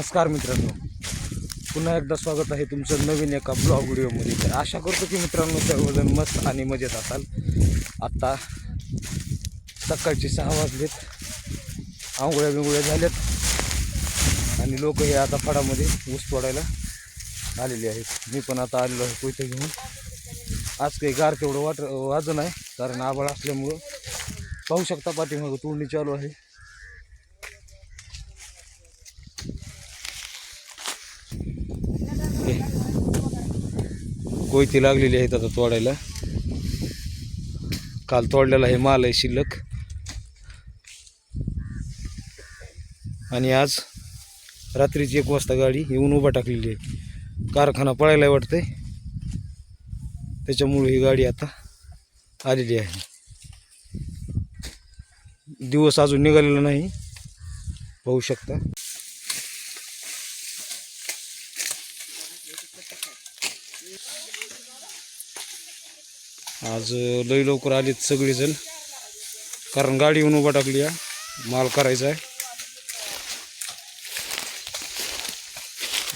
नमस्कार मित्रांनो. पुन्हा एकदा स्वागत आहे तुमचं नवीन एका ब्लॉग व्हिडिओमध्ये. तर आशा करतो की मित्रांनो सर्वजण मस्त आणि मजेत असाल. आत्ता सकाळचे सहा वाजलेत. आंघोळ्या बिंगोळ्या झाल्यात. आणि लोक हे आता फडामध्ये ऊस तोडायला आलेले आहेत. मी पण आता आलेलो आहे कोयते घेऊन. आज काही गार तेवढं वाट वाजन आहे कारण आबाळ असल्यामुळं पाहू शकता पाठीमागं तोडणी चालू आहे. कोयती लागलेली आहेत आता तोडायला. काल तोडलेला आहे माल आहे शिल्लक. आणि आज रात्रीची एक वाजता गाडी येऊन उभा टाकलेली आहे. कारखाना पळायला वाटतंय. त्याच्यामुळे ही गाडी आता आलेली आहे. दिवस अजून निघालेला नाही. पाहू शकता. आज लई लवकर आलीत सगळेजण. कारण गाडी येऊन उभा टाकली आहे. माल करायचा आहे.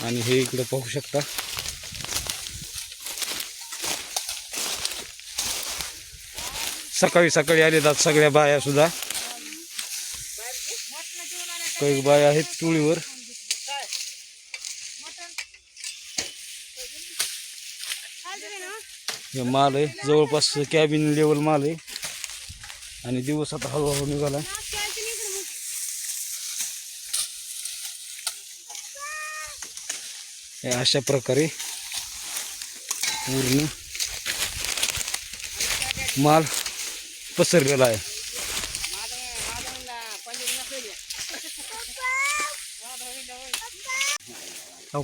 आणि हे इकडं पाहू शकता. सकाळी सकाळी आलेत आज सगळ्या बाया सुद्धा. काही बाया आहेत तुळीवर हे माल आहे. जवळपास कॅबिन लेवल माल आहे. आणि दिवस आता हळूहळू निघाला. अशा प्रकारे पूर्ण माल पसरलेला आहे.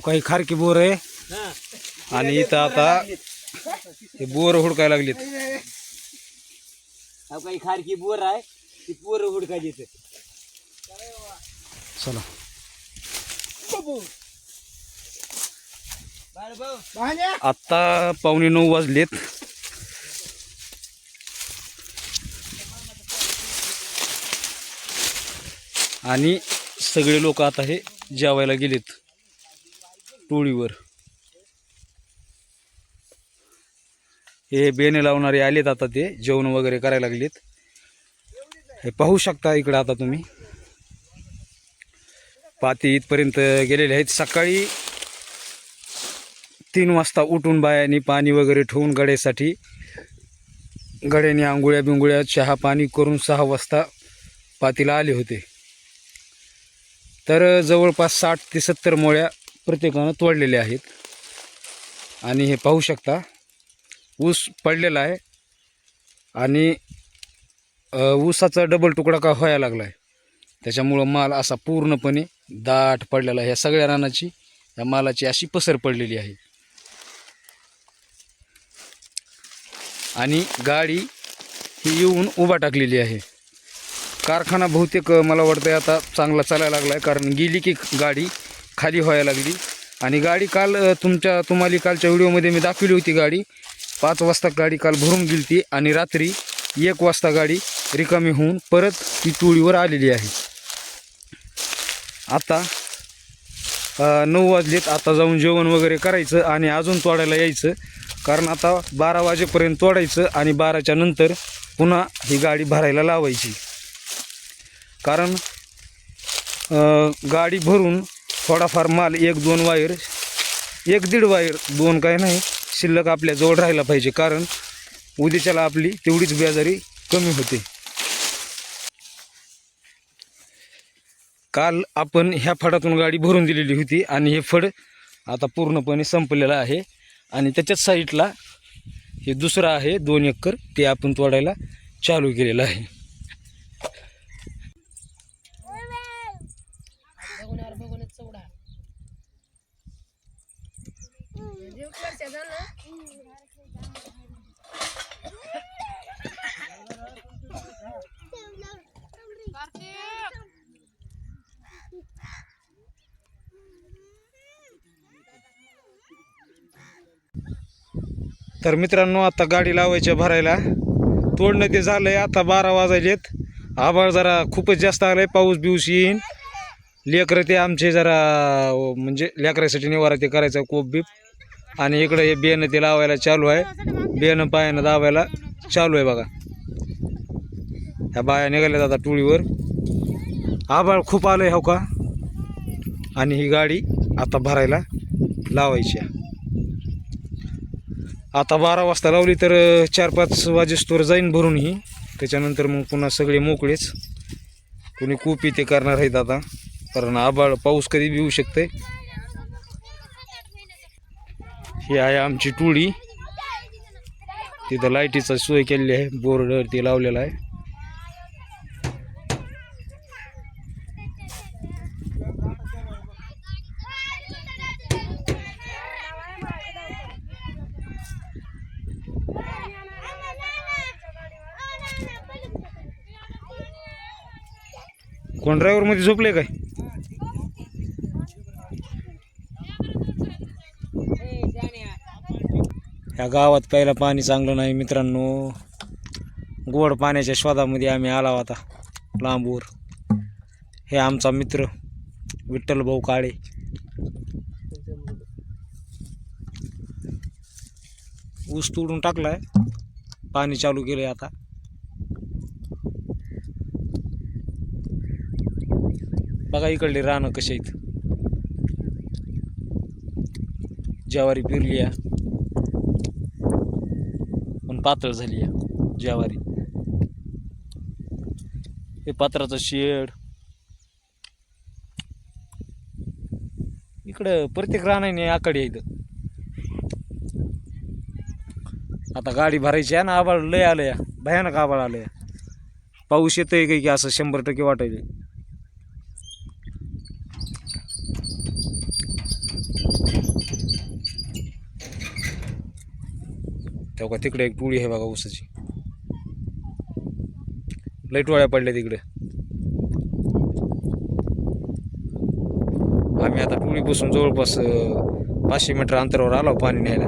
काही खारकी बोर आहे. आणि इथं आता हे बोर हुडकायला लागलीत. अहो काही खारकी बोर आहे ती पोरं हुडकायची इथं. चला. आत्ता पावणे नऊ वाजलेत. आणि सगळे लोक आता हे जेवायला गेलेत टोळीवर. हे बेने लावणारे आलेत आता ते जेवण वगैरे करायला लागलेत. हे पाहू शकता इकडं आता तुम्ही. पाती इथपर्यंत गेलेले आहेत. सकाळी तीन वाजता उठून बायांनी पाणी वगैरे ठेवून गड्यासाठी गड्याने आंघोळ्या बिंगोळ्या चहा पाणी करून सहा वाजता पातीला आले होते. तर जवळपास साठ ते सत्तर मोळ्या प्रत्येकानं तोडलेल्या आहेत. आणि हे पाहू शकता ऊस पडलेला आहे आणि ऊसाचा डबल तुकडा का व्हायला लागला आहे त्याच्यामुळं माल असा पूर्णपणे दाट पडलेला आहे. ह्या सगळ्या रानाची या मालाची अशी पसर पडलेली आहे. आणि गाडी ही येऊन उभा टाकलेली आहे. कारखाना बहुतेक मला वाटतं आता चांगला चालायला लागला आहे कारण गेली की गाडी खाली व्हायला लागली. आणि गाडी काल तुमच्या तुम्हाला कालच्या व्हिडिओमध्ये मी दाखवली होती गाडी. पाच वाजता गाडी काल भरून गेली ती आणि रात्री एक वाजता गाडी रिकामी होऊन परत ती टोळीवर आलेली आहे. आता नऊ वाजलेत. आता जाऊन जेवण वगैरे करायचं आणि अजून तोडायला यायचं. कारण आता बारा वाजेपर्यंत तोडायचं आणि बाराच्या नंतर पुन्हा ही गाडी भरायला लावायची. कारण गाडी भरून थोडाफार माल एक दोन वायर एक दीड वायर दोन काय नाही शिल्लक आपल्या जवळ राहायला पाहिजे कारण उद्याच्याला आपली तेवढीच बेजारी कमी होते. काल आपण ह्या फडातून गाडी भरून दिलेली होती आणि हे फड आता पूर्णपणे संपलेलं आहे आणि त्याच्याच साईडला हे दुसरं आहे दोन एकर ते आपण तोडायला चालू केलेलं आहे. तर मित्रांनो आता गाडी लावायच्या भरायला. तोडणं ते झालंय आता बारा वाजायलेत. आभाळ जरा खूपच जास्त आलंय पाऊस बिऊस येईन. लेकरं ते आमचे जरा म्हणजे लेकरासाठी निवारा ते करायचं कोप बीप. आणि इकडं हे बेनं ते लावायला चालू आहे. बियाणं पायानं दाबायला चालू आहे बघा. ह्या बाया निघाल्यात आता टोळीवर. आभाळ खूप आलं आहे हो का? आणि ही गाडी आता भरायला लावायची आहे. आता बारा वाजता लावली तर चार पाच वाजेस्तोर जाईन भरून ही. त्याच्यानंतर मग पुन्हा सगळे मोकळेच. कोणी कूप इथे करणार आहेत आता. कारण आबाळ पाऊस कधी बी येऊ शकते ही आहे आमची टोळी. तिथं लाईटीचा सोय केलेली आहे. बोर्ड ते लावलेला आहे. कोण ड्रायव्हरमध्ये झोपले काय? ह्या गावात प्यायला पाणी चांगलं नाही मित्रांनो. गोड पाण्याच्या शोधामध्ये आम्ही आला होता लांबूर. हे आमचा मित्र विठ्ठल भाऊ काळे. ऊस तोडून टाकलाय. पाणी चालू केलंय आता. बघा इकडले रानं कशी आहेत. ज्वारी पिरली या पण पातळ झाली या ज्वारी. हे पात्राचं शेड. इकडं प्रत्येक रानाने आकडे आहे इथं आता गाडी भरायची आहे ना आबाळ लय आलं या भयानक आबाळ आलं या पाऊस येतोय काही की असं शंभर टक्के वाटायचं तेव्हा तिकडे एक टोळी आहे बघा ऊसाची. लई टोळ्या पडल्या तिकडे आम्ही आता टोळीपासून जवळपास पाचशे मीटर अंतरावर आलो पाणी न्यायला.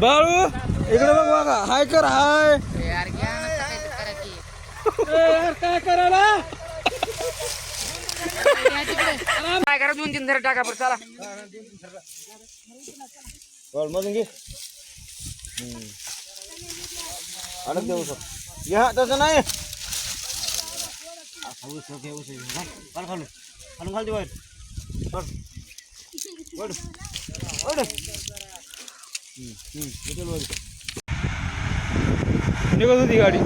बाळू इकडे बघ बघा. हाय कर हाय. काय करायला? काय करा दोन तीन धर टाका बरं चला. मधून घे. अडक देऊ या तसं नाही. खालून. खालून खालती बाहेर. નીકળતી ગાડી.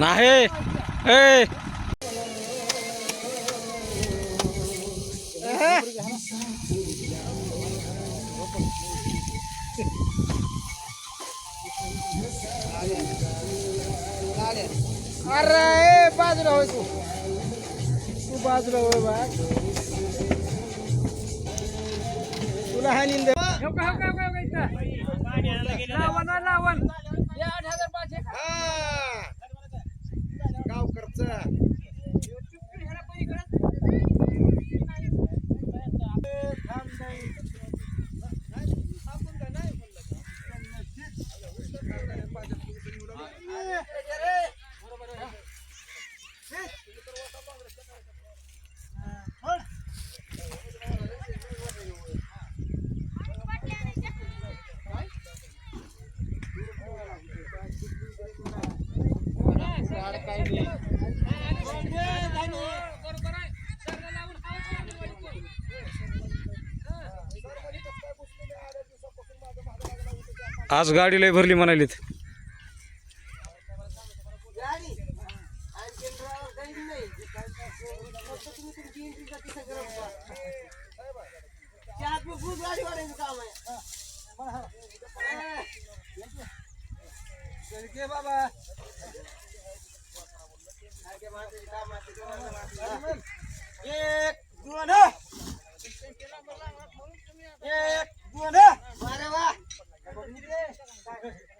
नाही. ए. अरे ए, बाजूला होय तू. तू बाजूला होय बा. तुला हा निंद. लावण लावण. या आठ आज गाडी लय भरली म्हणालीत. बाबा एक दोन एक दोन よし!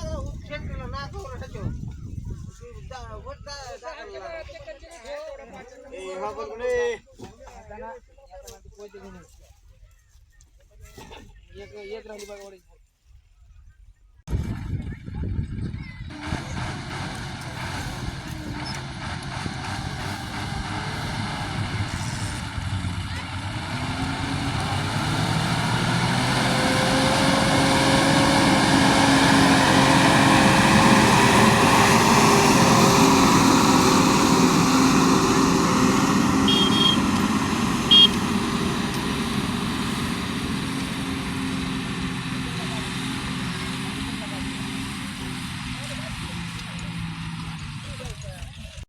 एक एक राहिली बघा